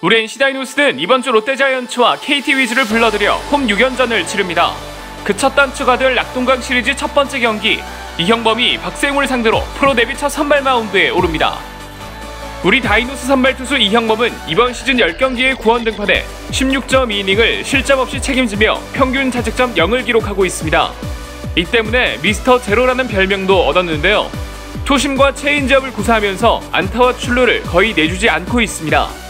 우리 NC 다이노스는 이번 주 롯데자이언츠와 KT 위즈를 불러들여 홈 6연전을 치릅니다. 그 첫 단추가 될 낙동강 시리즈 첫 번째 경기 이형범이 박세웅을 상대로 프로 데뷔 첫 선발 마운드에 오릅니다. 우리 다이노스 선발 투수 이형범은 이번 시즌 10경기에 구원 등판해 16.2이닝을 실점 없이 책임지며 평균 자책점 0을 기록하고 있습니다. 이 때문에 미스터 제로라는 별명도 얻었는데요. 초심과 체인지업을 구사하면서 안타와 출루를 거의 내주지 않고 있습니다.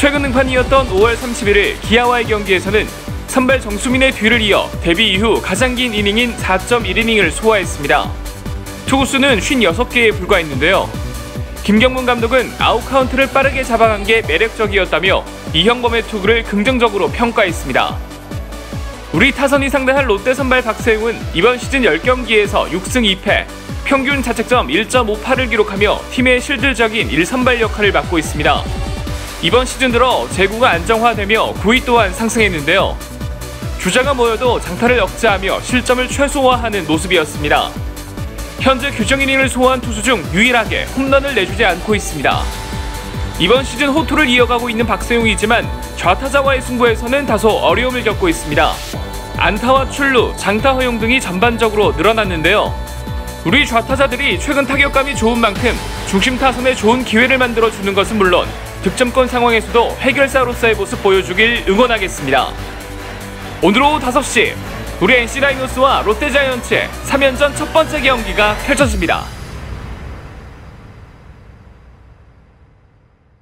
최근 등판이었던 5월 31일 기아와의 경기에서는 선발 정수민의 뒤를 이어 데뷔 이후 가장 긴 이닝인 4.1이닝을 소화했습니다. 투구수는 56개에 불과했는데요. 김경문 감독은 아웃 카운트를 빠르게 잡아간 게 매력적이었다며 이형범의 투구를 긍정적으로 평가했습니다. 우리 타선이 상대할 롯데 선발 박세웅은 이번 시즌 10경기에서 6승 2패, 평균 자책점 1.58을 기록하며 팀의 실질적인 1선발 역할을 맡고 있습니다. 이번 시즌 들어 제구가 안정화되며 구위 또한 상승했는데요. 주자가 모여도 장타를 억제하며 실점을 최소화하는 모습이었습니다. 현재 규정 이닝을 소화한 투수 중 유일하게 홈런을 내주지 않고 있습니다. 이번 시즌 호투를 이어가고 있는 박세웅이지만 좌타자와의 승부에서는 다소 어려움을 겪고 있습니다. 안타와 출루, 장타 허용 등이 전반적으로 늘어났는데요. 우리 좌타자들이 최근 타격감이 좋은 만큼 중심 타선에 좋은 기회를 만들어 주는 것은 물론 득점권 상황에서도 해결사로서의 모습 보여주길 응원하겠습니다. 오늘 오후 5시 우리 NC 다이노스와 롯데자이언츠의 3연전 첫 번째 경기가 펼쳐집니다.